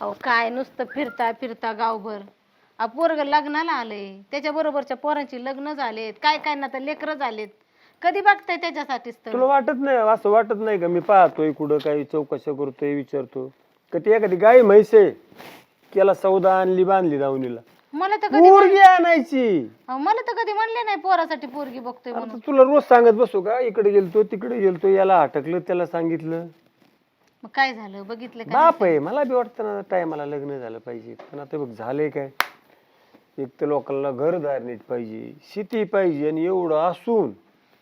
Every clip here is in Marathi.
अहो काय नुसतं फिरता फिरता गावभर. अहो पोरग लग्नाला आलंय. त्याच्या बरोबरच्या पोरांची लग्न झालेत. काय काय ना तर लेकरं झालेत. कधी बघताय त्याच्यासाठीच तर? तुला वाटत नाही असं वाटत नाही का? मी पाहतोय कुठं काही चौकशा करतोय विचारतो. का ती एखादी गाय म्हैस आहे? केला सौदा आणली बांधली दावणीला. मला तर कधी पोरगी आणायची. अहो, मला तर कधी म्हणले नाही पोरासाठी पोरगी बघतोय आता तुला रोज सांगत बसू का? इकडे गेलतो तिकडे गेलतो याला अटकलं त्याला सांगितलं. मग काय झालं? बघितलं का बाप आहे मला बी वाटतं ना टायमाला लग्न झालं पाहिजे. पण आता बघ झालंय काय? एक तर लोकांना घरदार नीट पाहिजे शेती पाहिजे आणि एवढं असून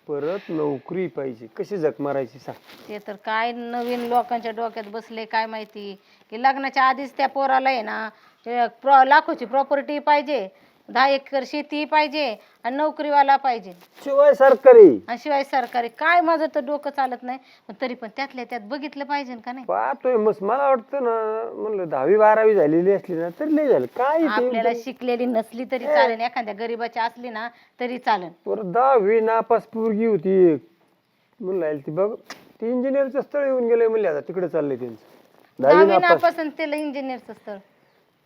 परत नोकरी पाहिजे. कशी जग मारायची सांग. ते तर काय नवीन लोकांच्या डोक्यात बसले काय माहिती? की लग्नाच्या आधीच त्या पोराला आहे ना ते प्र- लाखोची प्रॉपर्टी पाहिजे. दहा एकर शेती पाहिजे आणि नोकरीवाला पाहिजे. शिवाय सरकारी. आणि शिवाय सरकारी. काय माझं तर डोकं चालत नाही. पण तरी पण त्यातल्या त्यात बघितलं पाहिजे का नाही? पाहतोय मस्त मला वाटतं ना म्हणलं दहावी बारावी झालेली असली ना तरी लय झालं. काय ते? आपल्याला शिकलेली नसली तरी चालेल. एखाद्या गरीबाची असली ना तरी चालेल. परत दहावी नापास पोरगी होती एक. म्हणलं ती बघ ती इंजिनियरचं स्थळ येऊन गेलंय म्हणले आता तिकडे चाललंय त्यांचं. दहावी दहावी नापास. नापासून त्याला इंजिनियरचं स्थळ.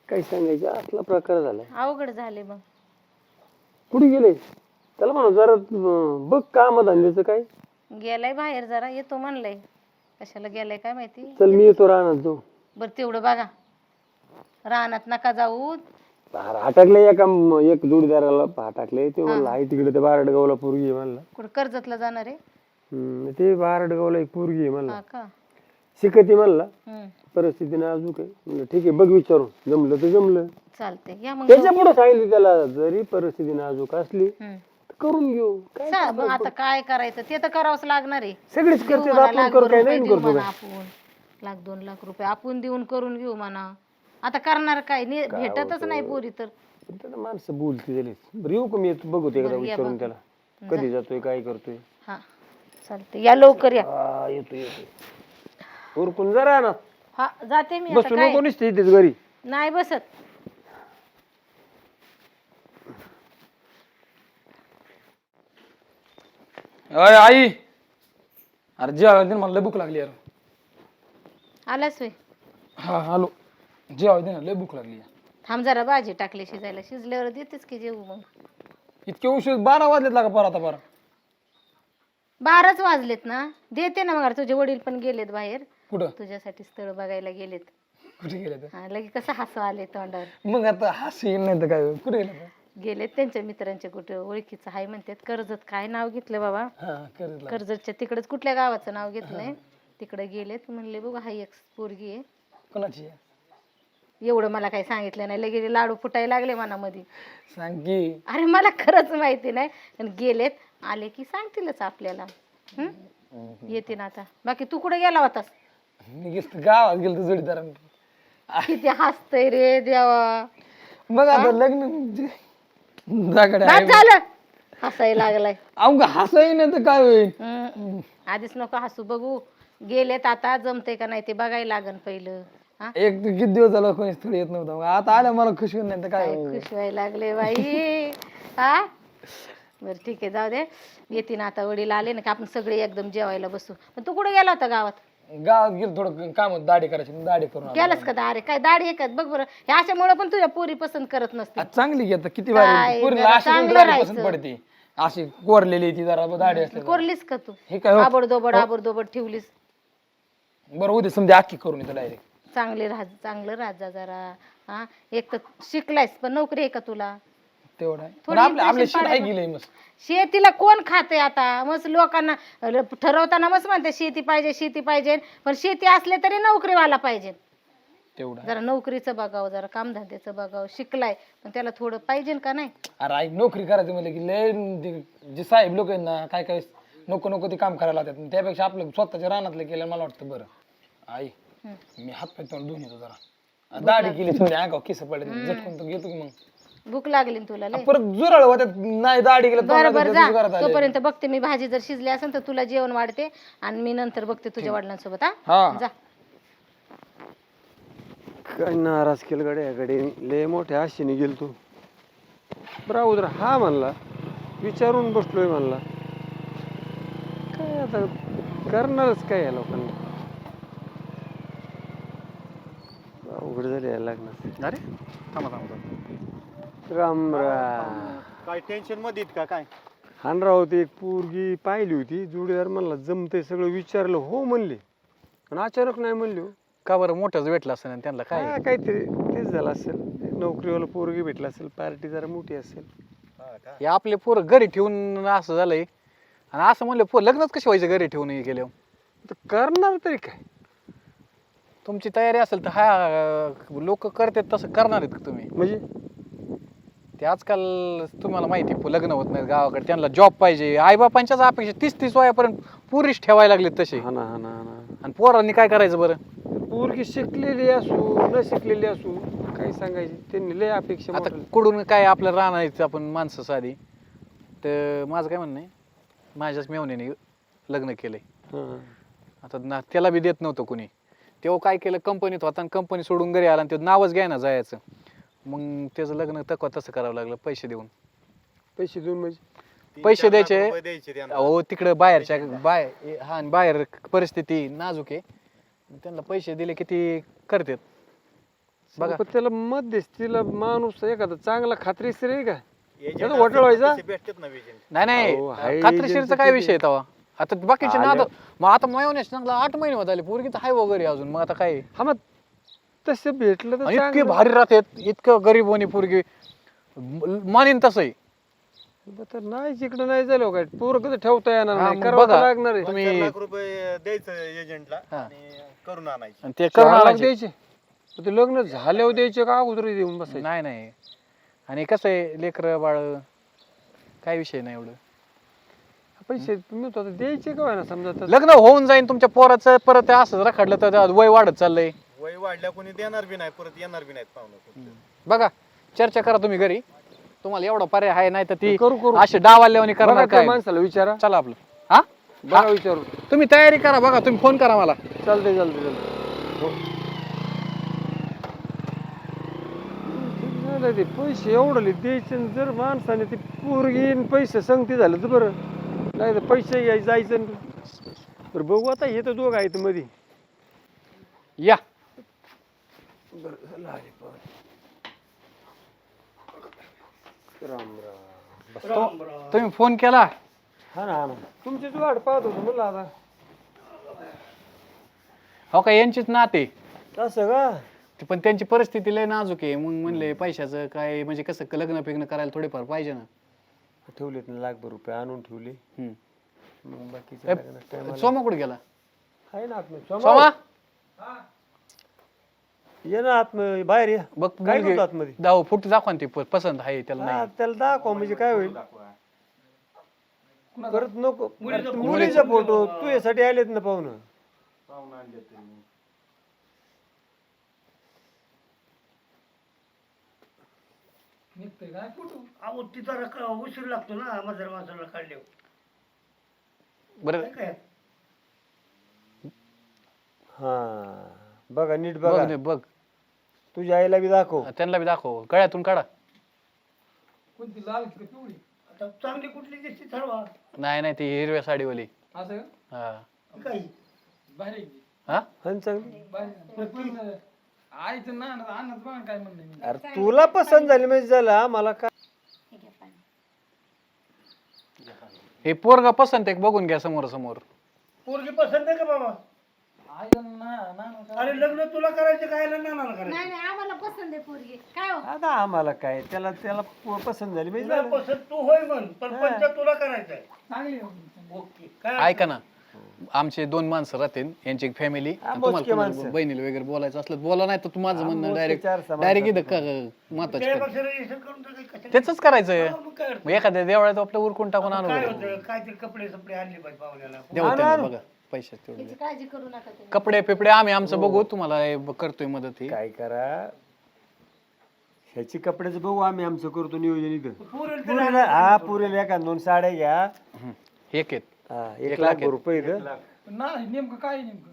काही सांगायचं? असला प्रकार झालाय. अवघड झाले मग. कुठे गेले? त्याला म्हणा जरा अं, बघ काम धंद्याचं काय. गेलाय बाहेर जरा येतो म्हणलंय. कशाला गेलाय काय माहिती? चल मी येतो राहणार जाऊ. बर तेवढं बघा. रानात नका जाऊ. हाटाकले एका म- एक जोडीदाराला. हाटाकले ते म्हणलं आहे तिकडे ते बारडगावला पोरगी आहे म्हणला. कुठं कर्जतला जाणार आहे? हम्म, ते बारडगावला एक पोरगी आहे म्हणला. हा का? शिकती म्हणला. हम्म. परिस्थिती नाजूक आहे म्हणलं ठीक आहे बघ विचारून. जमलं तर जमलं. चालते या मग त्याच्या पुढे सांगितलं त्याला जरी परिस्थिती नाजूक असली हम्म. तर करून घेऊ. काय चा- मग आता काय करायचं? ते तर करावंच लागणार आहे. सगळीच देऊ करते म्हणा, आपण लाख करू काय रुपये नाही देऊ करतो म्हणा काय? आपण. लाख दोन लाख रुपये आपण देऊन करून घेऊ म्हणा. आता करणार काय? नि- भेटतच नाही पोरी तर. पण त्याला माणसं बोलती झाली बरं येऊ का मी येतो? बघू ते एकदा बरं, या विचारून बघ. त्याला. कधी जातोय काय करतोय? हा चालते या लवकर या. हा येतो येतो उरकून जरा ना. हा जाते मी आता बसू काय? नको नुसते इथेच घरी. नाही बसत. अय आई! अरे जेवायला दे ना, मला लय भूक लागली यार. आलास वे हा आलो. जेवायला दे ना लय भूक लागली थांब जरा भाजी टाकली शिजायला. शिजल्यावर देतेच की जेवू मग? इतके उशीर बारा वाजलेत लागा पर आता बारा बाराच वाजलेत ना? देते ना मग तुझे वडील पण गेलेत बाहेर. कुठं? तुझ्यासाठी स्थळ बघायला गेलेत. कुठे गेले हा, लगे कसं हसू आले तोंडावर. मग आता हसू येईल नाही तर काय? कुठे गेले गेलेत त्यांच्या मित्रांच्या कुठं? ओळखीचं आहे म्हणतात. कर्जत काय नाव घेतलं बाबा? हा करत कर्जतच्या तिकडच कुठल्या गावाचं नाव घेतलंय? तिकडे गेलेत. म्हणले बघा हा एक पोरगी आहे. कोणाची आहे? एवढं मला काही सांगितलं नाही. लगेच लाडू फुटायला लागले मनामध्ये. सांग की. अरे मला खरंच माहिती नाही. पण गेलेत. आले की सांगतीलच आपल्याला. हं? येते ना आता. बाकी तू कुठे गेला होतास? मी गावात गेलो तर जोडीदारांना किती हसतय रे देवा. मग आता लग्न म्हणजे जाकडे झालं. हसायला लागलाय. अवघ हसाई नाही तर काय होईल. आधीच नको हसू बघू. गेलेत आता जमते का नाही ते बघायला लागन पहिलं. हा? एक तर किती दिवस झाला कोणी स्थळ येत नव्हतं. मग आता आलं मला खुशी होईल नाही तर काय काय होईल? खुश व्हायला लागले बाई. हा? बर ठीक आहे जाऊ दे. येते ना आता वडील आले ना की आपण सगळे एकदम जेवायला बसू. पण तू कुठे गेला होता गावात? गावात गेलो थोडं काम होतं, दाढी करायची मग दाढी करून आलो. गेलास का दारे काय दाढी आहे का बघ बरं ह्या अशामुळे पण तुझ्या पोरी पसंत करत नसते आज चांगली घेत किती काय, जरा चांगलं पसंत. पडते. अशी कोरलेली ती जरा दाढी असते कोरलीस का तू? हे काय हो? आबडदोबड आबडदोबड ठेवलीस. बरं उद्या समजा आखी करून येतो डायरेक्ट चांगले राह चांगलं राजा जरा. हा एक तर शिकलायस पण नोकरी आहे का तुला? तेवढं आहे. थोडी impression आहे. गेलंय मस्त? शेतीला कोण खाते आता? मस्त लोकांना ठरवताना मस्त म्हणते शेती पाहिजे शेती पाहिजे. पण शेती असले तरी नोकरीवाला पाहिजे. तेवढं आहे. जरा नोकरीचं बघावं जरा कामधंद्याचं बघावं. शिकलाय पण त्याला थोडं पाहिजे का नाही? अरे आई नोकरी करायची म्हणजे की लय ते- जे साहेब लोक आहेत ना काय काय नको नको ते काम करायला लागतात. त्यापेक्षा आपलं स्वतःच्या रानातलं केलं मला वाटतं बरं. आई मी हात पाय तोंड धुवून येतो जरा. दाढी केली तुम्ही अंगाव केस पडले झटकून तर घेतो की मग. भूक लागली ना तुला लय. परत जुराळ होत्यात. नाही दाढी तर बरं बरं जा. तोपर्यंत बघते मी भाजी जर शिजली असेल तर तुला जेवण वाढते आणि मी नंतर बघते तुझ्या वडिलांसोबत हा? हा. जा. काय नाराज केलं गड्या गडे लय मोठ्या आशेने गेल तू. बरं उदर हा म्हणला. विचारून बसलोय म्हणला. काय आता करणारच काय या लोकांना? अवघड झाले या लग्नात अरे थांबा थांबा थांबा. राम राम काय टेन्शनमध्ये आहेत का काय? हानराव होती एक पोरगी पाहिली होती जोडीदार म्हणला जमतंय सगळं विचारलं हो म्हणले. आणि अचानक नाही म्हणले हो. का बरं मोठंच भेटलं असं त्यांना काय? काहीतरी तेच झालं असेल. नोकरीवाला पोरगी भेटला असेल पार्टी जरा मोठी असेल. हा हे आपले पोरं घरी ठेवून असं झालंय. आणि असं म्हणलं पोर लग्नच कसे व्हायचं घरी ठेवून हे गेले तर करणार तरी काय? तुमची तयारी असेल तर हा लोक करतात तसं करणार आहेत का तुम्ही? म्हणजे ते आजकाल तुम्हाला माहिती आहे, लग्न होत नाहीत गावाकडे. त्यांना जॉब पाहिजे. आईबापांच्याच अपेक्षा तीस तीस वयापर्यंत पुरीच ठेवायला लागलेत तसे. हा ना हा ना हा ना. आणि पोरांनी काय करायचं बरं? पोरगी शिकलेली असू न शिकलेली असू काय सांगायची? त्यांनी लय अपेक्षा आता मोठ्या. कुठून काय आपलं राहणार आपण माणसं साधी? तर माझं काय म्हणणं आहे माझ्याच मेवण्याने लग्न केलंय. हा. आता ना त्याला बी देत नव्हतं कुणी. तेव्हा काय केलं कंपनीत होता आणि कंपनी सोडून घरी आला आणि ते नावच घ्यायना जायचं. मग त्याचं लग्न तकवा तसं करावं लागलं पैसे देऊन. पैसे देऊन म्हणजे? तीन पैसे चार लाख द्यायचे. रुपये द्यायचे त्यांना. अहो तिकडं बाहेरच्या बाय हा आणि बाहेर परिस्थिती नाजूक आहे. त्यांना पैसे दिले किती करतात. बघा. पण त्याला मध्यस्थीला माणूस एखादा चांगला खात्रीशीर आहे का? Agent त्याला असतील hotel व्हायचा? तसे भेटतात ना agent. नाही अहो, हाय नाही खात्रीशीरचा काय किती? विषय आहे तेव्हा? आता बाकीचे आल्या- नाद मग आता मायोनेस चांगला आठ महिने होत आले पोरगी तर हाय वगैरे अजून. मग आता काय? हा मग तसं भेटलं तर आणि इतके चांगलं. भारी राहतात इतकं गरीब होणी पोरगी. मानीन तसंही. तर नाही जिकडं नाही झालं काय पोरं कसं ठेवता येणार हा, नाही? मग करावं तर बघा. लागणार आहे. तुम्ही- लाख रुपये द्यायचं एजंटला हा. आणि करून आणायचे. आणि ते चार करून लाख आणायचे. द्यायचे. मग ते लग्न झाल्यावर द्यायचे का अगोदर देऊन बसायचे? नाही नाही. आणि कसं आहे लेकर बाळ? काय विषय नाही एवढं. पैसे तुम्ही तो आता द्यायचे का ना समजा तर? लग्न होऊन जाईन तुमच्या पोराचं परत ते असंच रखडलं तर वय वाढत चाललंय. वय वाढल्या कोणी देणार बी नाही परत येणार बी नाहीत पाहुणे बघा चर्चा करा तुम्ही घरी. तुम्हाला एवढा पर्याय आहे नाही तर ती करू, करू. असे डावाल्यावानी बघा करणार त्या काय? माणसाला विचारा. चला आपलं. हा? बघा विचारू. तुम्ही तयारी करा बघा तुम्ही फोन करा मला. चालतंय चालतंय चालतंय. हो. ठीक झालं ते? पैसे एवढले द्यायचे आणि जर माणसाने ते पोरगी पैसे संगती झालं तर बरं. नाही तर पैसे घ्यायचे जायचं बरं बघू आता हे तर दोघं आहेत मध्ये या. राम राम. तुम्ही फोन केला? हा ना हा ना. तुमचीच वाट पाहत होतो म्हणलं आता. हो का यांचीच नाते. असं का? ते पण त्यांची परिस्थिती लय नाजूक आहे. मग म्हणले पैशाचं काय म्हणजे कसं लग्न फिग्न करायला थोडेफार पाहिजे ना. ठेवलेत ना लाखभर रुपये आणून ठेवले. हम्म. मग बाकीचं सोमा कुठे गेला? आहे ना आतमध्ये सोमा. ये ना आतमध्ये बाहेर ये. बघ काय मुलगी- करतो आतमध्ये? दाव फुट दाखवा ना ती प- पसंत आहे त्याला. हा, नाही त्याला दाखव म्हणजे काय होईल? परत नको. अरे, मुलीचा फोटो. तू यासाठी आलेत ना पाहुणं. अहो तिचा रक उशीर लागतो ना म्हाताऱ्या माणसाला काढले बरं. काय हा बघा नीट बघ. बघा नाही, बघ. तुझ्या आईला बी दाखव. त्यांना बी दाखव. गळ्यातून काढा. कोणती लाल की पिवळी? आता चांगली कुठली दिसते ठरवा. नाही नाही ती हिरव्या साडीवाली. असं? हा. काही? बाहेर हा? चांगली? बाहेर आईचं ना आणत बघा काय म्हणणं मी अरे तुला पसंत झाली म्हणजे झाला मला काय हे पोरगा पसंत आहे बघून घ्या समोर समोर. पोरगी पसंत आहे का बाबा? आईला ना ना अरे लग्न तुला करायचं काय नानाला करायचं? नाही नाही आम्हाला पसंत आहे पोरगी. काय हो? आता आम्हाला काय? त्याला त्याला प- पसंत झाली म्हणजे तुला झालं. पसंत तू होय म्हण पण पंच तुला करायचं आहे. चांगली ओके काय ऐका ना. आमचे दोन माणसं राहतील यांची एक फॅमिली हा, तुम्हाला कोणाला माणसं. बहिणीला वगैरे बोलायचं असलं बोला नाही तर तू माझं हा, म्हणणं डायरेक्ट डायरेक्ट इथं माताच त्याच करायचं मग एखाद्या देवळात आपलं उरकून टाकून आणू काय काहीतरी कपडे सपडे आणले पाहिजे पाहुण्याला. बघा पैसे तेवढे त्याची काळजी करू नका तुम्ही. कपडे पिपडे आम्ही आमचं बघू तुम्हाला हे ब- करतोय मदत ही. काय करा? ह्याची कपड्याचं बघू आम्ही आमचं करतो नियोजन इथं. पुरेल हा पुरेल एका दोन साड्या घ्या. एक आहेत. हा, एक लाख. रुपये इथं. नेमकं काय आहे नेमकं?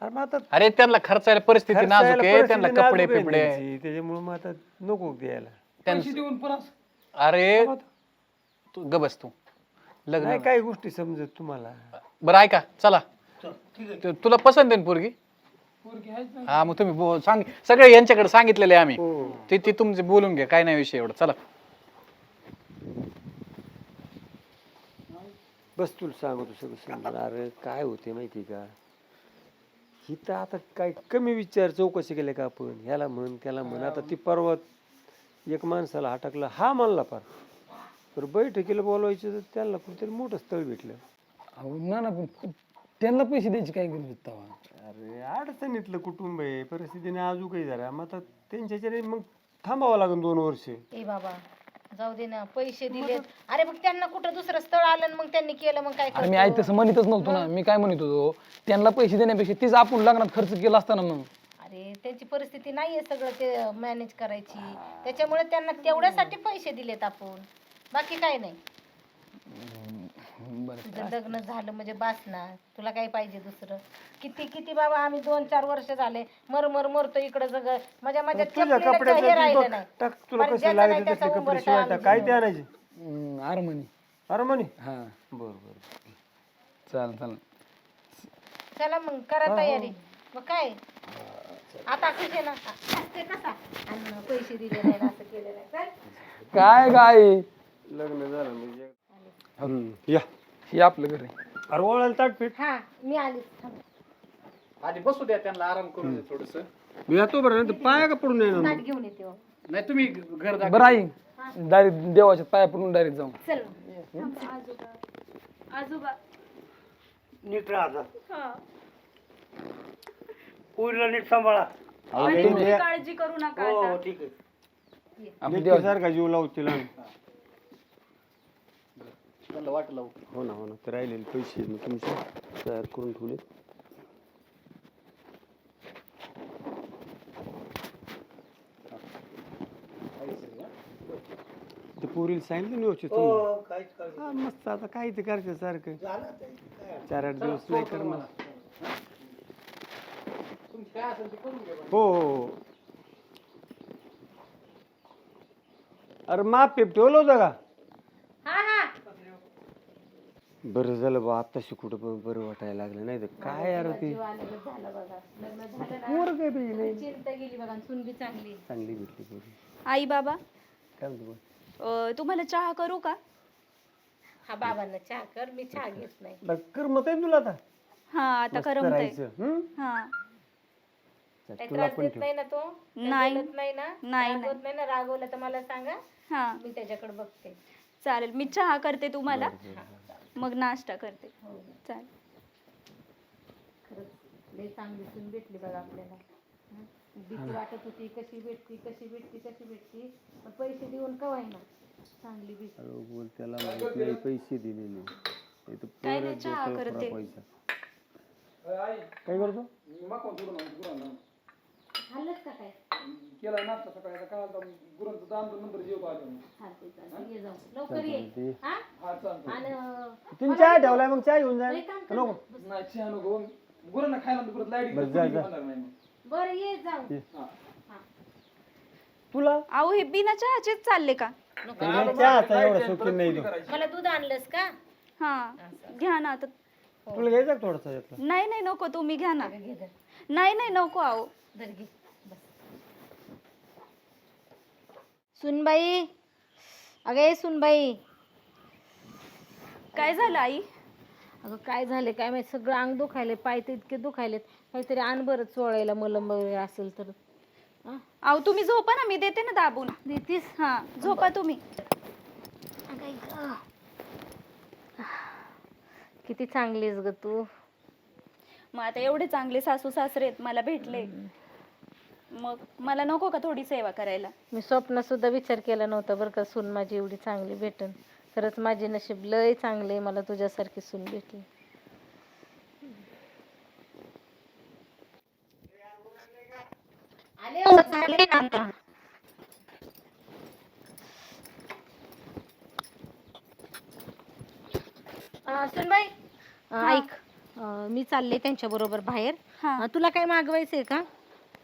अरे मग आता अरे त्यांना खर्चायला परिस्थिती नाजूक आहे त्यांना कपडे पिपडे त्यांची. त्याच्यामुळे मग आता नको द्यायला. पैसे देऊन परत अरे तू गबस तू. लग्न नाही काही गोष्टी समजत तुम्हाला. बरं ऐका चला. ठीक आहे. तु- तुला पसंत आहे ना पोरगी? हा मग तुम्ही बो- सांग सगळे यांच्याकडे सांगितलेले आहे आम्ही. हो. ते ते तुमचे बोलून घ्या काय नाही विषय एवढं. चला. बस तुला सांगतो सगळं समजा अरे काय होते माहिती का? ही तर आता काय कमी विचार चौकशी केल्या का आपण? ह्याला म्हण त्याला म्हण. आता ती पर्वत एक माणसाला हटकला. हा मानला पार तर बैठकीला बोलवायचं तर त्याला कुठेतरी मोठं स्थळ भेटलं. अहो ना ना पण त्यांना पैसे द्यायची काय गरज होती तेव्हा अरे अडचणीतलं कुटुंब आहे. परिस्थितीने अजून काही झाला मग आता त्यांच्याच्याने मग थांबावं लागेल दोन वर्ष. ए बाबा. जाऊ दे ना पैसे दिलेत. अरे मग त्यांना कुठं दुसरं स्थळ आलं आणि मग त्यांनी केलं मग काय अरे मी आई करतो? तसं म्हणतच नव्हतो ना मी काय म्हणत होतो? त्यांना पैसे देण्यापेक्षा तीच आपण लग्नात खर्च केला असता ना मग. अरे त्यांची परिस्थिती नाहीये सगळं ते मॅनेज करायची. त्याच्यामुळे त्यांना तेवढ्यासाठी पैसे दिलेत आपण. बाकी काय नाही. तुझं लग्न झालं म्हणजे बास ना. तुला काय पाहिजे दुसरं? किती किती बाबा आम्ही दोन चार वर्ष झाले. मर मर मरतो इकडं सगळं माझ्या माझ्या तुझ्या चपलीला हे राहिलं नाही. टाक तुला बरं, कसे ज्याचं लागते नाही तसले त्याचा कपडे उंबरठा शिवाय आम्ही टाक. काय ते आणायचे हम्म, आरमणी अरे म्हणे हा. बर बर. चालेल चालेल चला मग करा तयारी. मग काय? आता कसे ना असते कसा? आणि पैसे दिले नाही ना, असं केलं नाही. चल. काय काय लग्न झालं म्हणजे हम्म, या. हे आपलं घर आहे. अरे ओळायला ताटपीठ हा मी आली. थांब. आधी बसू द्या त्यांना आराम करू दे थोडस. मी येतो बरं नाही पाया का पडून येणार ताट घेऊन येते हो. नाही तुम्ही घर दाखवा. बरं आई डायरेक्ट देवाच्या पाया पडून डायरेक्ट जाऊ. चल. नीट राहता पुरीला नीट सांभाळा. काळजी करू नका हो हो ठीक आहे. आपण देवा सारखा जीव लावू तिला त्यांना वाट लावू हो ना हो ना. ते राहिलेले पैसे मी तुमचे तयार करून ठेवले ते पोरीला सांगितलं ना व्यवस्थित समजून. हो काहीच हा, मस्त आता काय ते करायचं सारखं. झालं ते काय? चार आठ दिवस नाही करणार हो हो हो. अरे माप पेप ठेवलं होतं का हा हा बरं झालं बा आत्ताशी कुठं पण बरं वाटायला लागलं नाही तर काय यार ते? झालं बघा लग्न झालं ना. पोरं काय पाहिजे नाही चिंता गेली बघा आणि सून बी चांगली. चांगली भेटली पोरी. आई बाबा? काय म्हणतो. अं, तुम्हाला चहा करू का? हा बाबांना चहा कर मी चहा घेत नाही. ला, करमत आहे तुला आता. हा आता मस्त करमतंय. राहायचं हं? हा. चल, काही तुला त्रास पण देत ठेव. नाही ना तो? काही नाही. बोलत नाही ना? नाही, रागवत नाही ना? रागवलं तर मला सांगा. हा. मी त्याच्याकडे बघते. चालेल मी चहा करते तुम्हाला. मग नाश्ता करते. हो चालेल. खरंच लई चांगली सून भेटली बघा आपल्याला. हं? भीती वाटत होती कशी भेटती कशी भेटती कशी भेटती पण पैसे देऊन कवाय ना चांगली भेटली हळू बोल त्याला माहीत नाही पैसे दिलेले. नाही तर काय परत नाही, चहा डोक्याला करते. खराब व्हायचा. काय करतो? का काय? केला नाश्ता सकाळी. काय गुरांचं दाम नंतर जेवतो आलो चालते चालते ये जाऊ. लवकर ये. ते हा? हा चालतो आणि अं, तुम्ही चहा ठेवलाय मग चहा घेऊन जा. एक काम कर नको. ना. नाही चहा नको. गुरांना खायला परत लाइट बरं, जा, जा. नाही मग. बरं ये जाऊ. तुला? अहो हे बिना चहाचेच चालले का? चहाचा एवढा शौकीन नाही तो. मला दूध आणलंस का? हा घ्या ना आता. तुला घ्यायचा का थोडासा यातला? नाही नाही नको तुम्ही घ्या ना. घे धर नाही नाही नको अहो धर घे. बस. सुनबाई अगे सुनबाई. काय झालं आई? अगं काय झाले काय माहिती? सगळं अंग दुखायले पाय तर इतके दुखायलेत. काहीतरी आण बरं चोळायला मलम वगैरे असेल तर. हा? अहो तुम्ही झोपा ना मी देते ना दाबून. देतीस? हा झोपा तुम्ही. अगं गं. किती चांगलीस ग तू? मग आता एवढे चांगले सासू सासरे आहेत मला भेटले. मग मला नको का थोडी सेवा करायला? मी स्वप्न सुद्धा विचार केला नव्हता बरं का सून माझी एवढी चांगली भेटन. खरंच माझे नशीब लय चांगले मला तुझ्यासारखी सून भेटली. आले हो, चालले ना आता. सुनबाई अं, ऐक. अं, मी चालले त्यांच्या बरोबर बाहेर. हा. अं, तुला काय मागवायचंय का?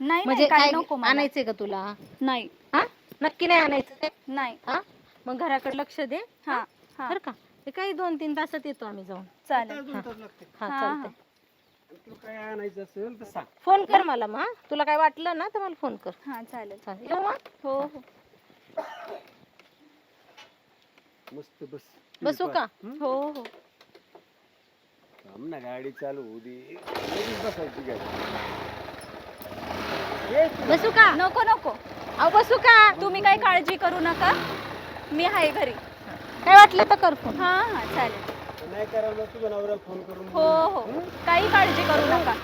नाही म्हणजे काय नको मला. आणायचंय का तुला? नाही. हा? नक्की नाही आणायचं नाही. हा? मग घराकडे लक्ष दे. हा हा? बरं का? ते काही दोन तीन तासात येतो आम्ही जाऊन. चालेल. हा हा, चालतंय. तुला काय आणायचं असेल तर सांग. फोन कर मला मग हा? तुला काय वाटलं ना तर मला फोन कर. हां चालेल. चालेल. येऊ मग? हो हो. मस्त बस. बसू का? हो हो. थांब ना गाडी चालू होऊ दे लगेच बसायची गाडी. बसू का नको नको. अहो बसू का तुम्ही काही काळजी करू नका. मी आहे घरी. काय वाटलं तर कर फोन. हां हां चालेल. नाही करायला तुझ्या नवऱ्याला फोन करून हो हो. काही काळजी करू नका.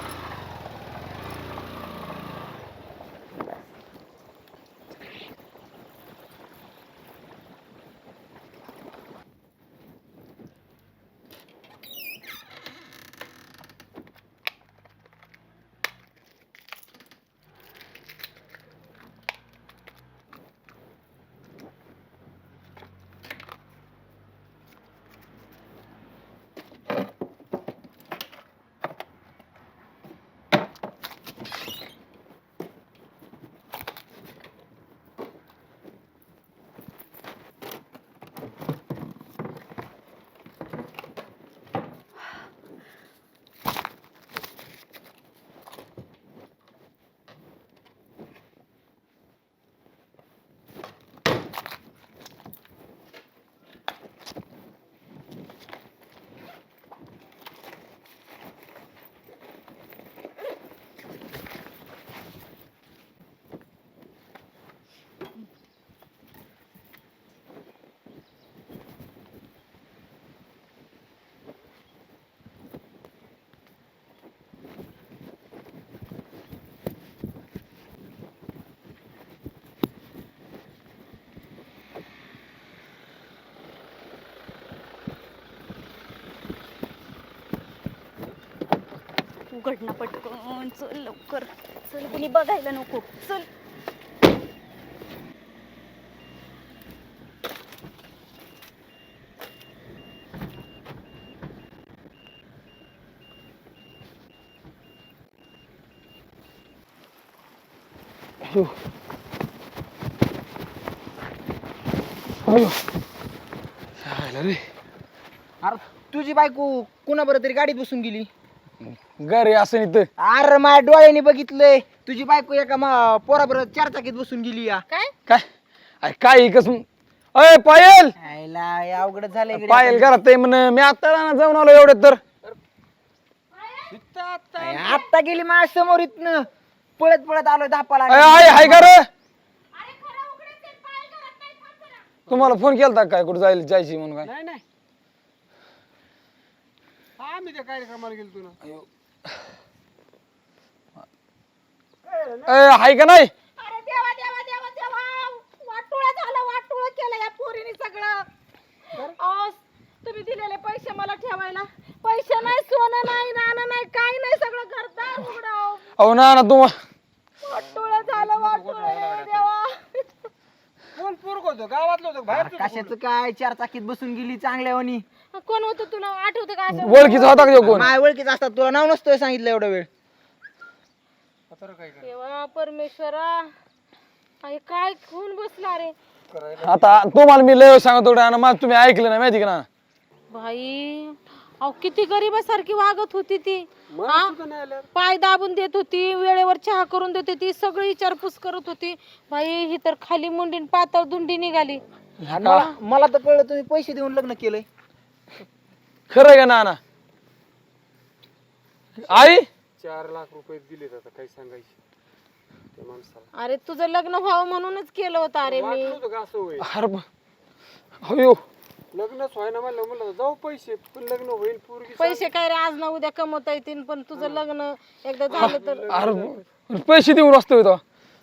उघड ना पटकन चल लवकर. चल कुणी बघायला नको. चल. रे? अरे तुझी बायको कुणाबरोबर तरी गाडीत बसून गेली? घरी असं इथं. अरे माझ्या डोळ्याने बघितलंय. तुझी बायको एका मा- पोराबरोबर चार चाकीत बसून गेली या. काय? काय? अरे काय कस? अय पायल! हे अवघड झालंय गड्या. पायल घरात आहे म्हण मी आता रानात जाऊन आलो एवढं तर. आत्ता गेली माझ्यासमोर इथनं. पळत पळत आलोय दापाला अय आय हाय का रे? तुम्हाला फोन केलता काय? कुठे जायला जायची म्हणून काय? नाही नाही. आम्ही त्या कार्यक्रमाला गेलो अय. हाय का नाही? अरे देवा देवा देवा देवा. वाटोळा झाला वाटोळा केलं या पोरीने सगळं. अहो, तुम्ही दिलेले पैसे मला ठेवायला. पैसे नाही सोनं नाही नाणं नाही काही नाही सगळं घरदार उघडाव अहो. ना ना तू वाटोळा झालं वाटोळा. देवा. कोण पोरग होतं? गावातलं होतं बाहेर कशाचं काय? चार चाकीत बसून गेली चांगल्या वनी कोण होतं तुला? आठवतं का असं? ओळखीचा होता का तो कोण? माझ्या ओळखीच असतात. तुला नाव नसतोय सांगितलं एवढा वेळ. देवा परमेश्वरा. अरे काय खून बसला रे आता तुम्हाला मी लय सांगतो आणि मग तुम्ही ऐकलं ना माहिती का ना? भाई अहो किती गरीबासारखी वागत होती ती. हा? पाय दाबून देत होती वेळेवर चहा करून देत होती सगळी विचारपूस करत होती. भाई ही तर खाली मुंडीन पातळ दुंडी निघाली. आणि मला मला तर कळलं तुम्ही पैसे देऊन लग्न केलंय. खरं का ना ना आई? चार लाख रुपये दिलेत आता काही सांगायचे. त्या माणसाला. अरे तुझं लग्न व्हावं म्हणूनच केलं होतं अरे मी. वाटलं होतं का असं होईल? अरे ब- अयो. लग्नच व्हायना म्हणलं म्हणलं जाऊ पैसे पण लग्न होईल पोरगी पैसे काय रे आज ना उद्या कमवता येतील पण तुझं लग्न एकदा झालं तर. अरे पैसे देऊन असतो तो.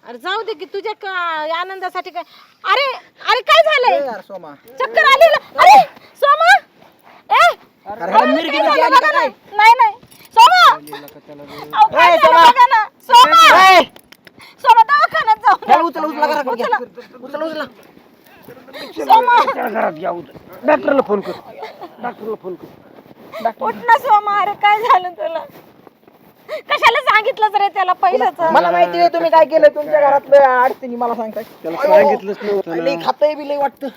अरे जाऊ दे की तुझ्या का- आनंदासाठी काय? अरे अरे काय झालंय? यार सोमा. चक्कर आली अरे सोमा! ए! अरे मिरगी काय? नाही नाही. सोमा! अहो, काय ए, झालं सोमा. बघा ना. सोमा! सोमा दवाखान्यात जाऊ ह्याला उचला उचला घ्या. उचला उचला. डॉक्टरला फोन कर. डॉक्टरला फोन कर. उठ ना सोमा अरे काय झालं तुला? कशाला सांगितलं रे त्याला पैशाचं मला माहिती आहे तुम्ही काय केलं. तुमच्या घरातलं अडचणी मला सांगताय. त्याला सांगितलंच नव्हतं लई खातंय बी लई वाटतं.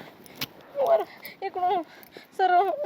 इकडून सर